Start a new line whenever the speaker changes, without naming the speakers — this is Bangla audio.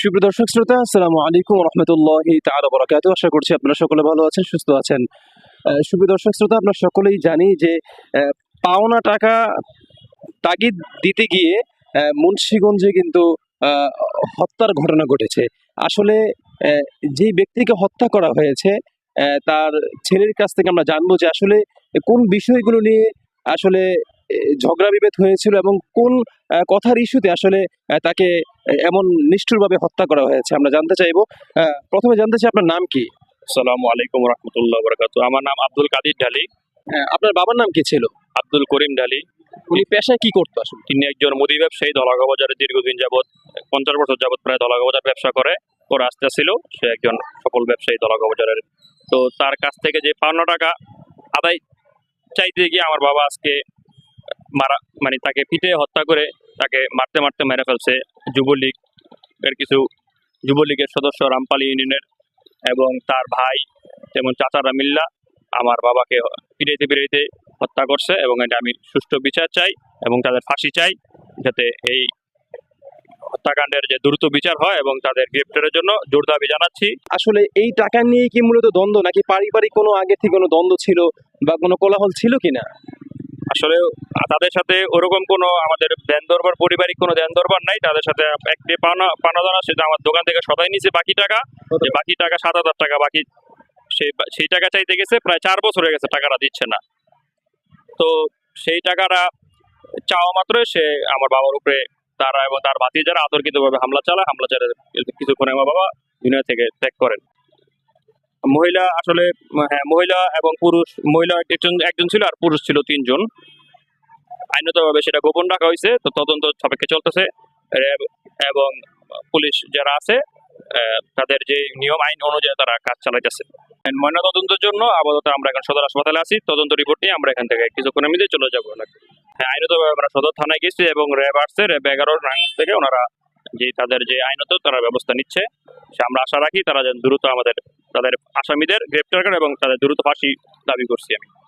সুপ্রিয় দর্শক শ্রোতা, আসসালামু আলাইকুম রহমতুল্লাহি তাআলা বারাকাতু আশা করছি আপনারা সকলে ভালো আছেন, সুস্থ আছেন। সুপ্রিয় দর্শক শ্রোতা, আমরা সকলেই জানি যে পাওনা টাকা তাগিদ দিতে গিয়ে মুন্সিগঞ্জে কিন্তু হত্যার ঘটনা ঘটেছে। আসলে যে ব্যক্তিকে হত্যা করা হয়েছে তার ছেলের কাছ থেকে আমরা জানব যে আসলে কোন বিষয়গুলো নিয়ে আসলে ঝগড়া বিভেদ হয়েছিল এবং কোন কথার ইস্যুতে আসলে তাকে এমন নিষ্ঠুরভাবে হত্যা করা হয়েছে আমরা জানতে চাইব। প্রথমে জানতে চাই আপনার নাম কি?
আসসালামু আলাইকুম রহমতুল্লাহ বরকাত আমার নাম আব্দুল কাদির ঢালি।
আপনার বাবার নাম কি ছিল?
আব্দুল করিম ঢালি।
উনি পেশায় কি করতো আসলে?
তিনি একজন মুদি ব্যবসায়ী ধলাগা বাজারে দীর্ঘদিন যাবৎ পঞ্চাশ বছর যাবৎ প্রায় ধলাগা বাজার ব্যবসা করে করে আসতে ছিল সে একজন সফল ব্যবসায়ী ধলাগা বাজারের। তো তার কাছ থেকে যে পাওনা টাকা আদায় চাইতে গিয়ে আমার বাবা আজকে মারা মানে তাকে পিটে হত্যা করে তাকে মারতে মারতে মেরে ফেলছে যুবলীগ এর কিছু যুবলীগের সদস্য রামপালি ইউনিয়নের এবং তার ভাই যেমন চাচারা মিল্লা আমার বাবাকে পিড়াইতে পিড়াইতে হত্যা করছে এবং এটা আমি সুষ্ঠু বিচার চাই এবং তাদের ফাঁসি চাই যাতে এই হত্যাকাণ্ডের যে দ্রুত বিচার হয় এবং তাদের গ্রেপ্তারের জন্য জোর দাবি জানাচ্ছি।
আসলে এই টাকা নিয়ে কি মূলত দ্বন্দ্ব নাকি পারিবারিক কোনো আগে থেকে কোনো দ্বন্দ্ব ছিল বা কোনো কোলাহল ছিল কিনা?
আসলে তাদের সাথে ওরকম কোনো আমাদের দেন দরবার পারিবারিক কোনো দেন দরবার নাই। তাদের সাথে একটি পাওনা পাওনা দানা সেটা আমার দোকান থেকে সদাই নিছে বাকি টাকা। বাকি টাকা সাত হাজার টাকা বাকি সেই সেই টাকা চাইতে গেছে প্রায় চার বছর হয়ে গেছে টাকাটা দিচ্ছে না। তো সেই টাকাটা চাওয়া মাত্রই সে আমার বাবার উপরে তারা এবং তার ভাতি যারা আতর্কিতভাবে হামলা চালায়। হামলা চালায় কিছুক্ষণ আমার বাবা দুনিয়া থেকে ত্যাগ করেন। মহিলা আসলে হ্যাঁ মহিলা এবং পুরুষ, মহিলা একজন একজন ছিল আর পুরুষ ছিল তিনজন। আইনতভাবে সেটা গোপন রাখা হয়েছে, তো তদন্ত সাপেক্ষে চলতেছে। এবং পুলিশ যারা আছে তাদের যে নিয়ম, আইন অনুযায়ী তারা কাজ চালাইতেছে। ময়না তদন্তের জন্য আপাতত আমরা এখন সদর হাসপাতালে আছি। তদন্ত রিপোর্ট নিয়ে আমরা এখান থেকে কিছুক্ষণের মধ্যে চলে যাব। হ্যাঁ আইনতভাবে আমরা সদর থানায় গেছি এবং র্যাব আসছে র্যাব এগারো থেকে ওনারা যে তাদের যে আইনত, তারা ব্যবস্থা নিচ্ছে। আমরা আশা রাখি তারা যেন দ্রুত আমাদের, তাদের আসামিদের গ্রেপ্তার করে এবং তাদের দ্রুত ফাঁসি দাবি করছি আমি।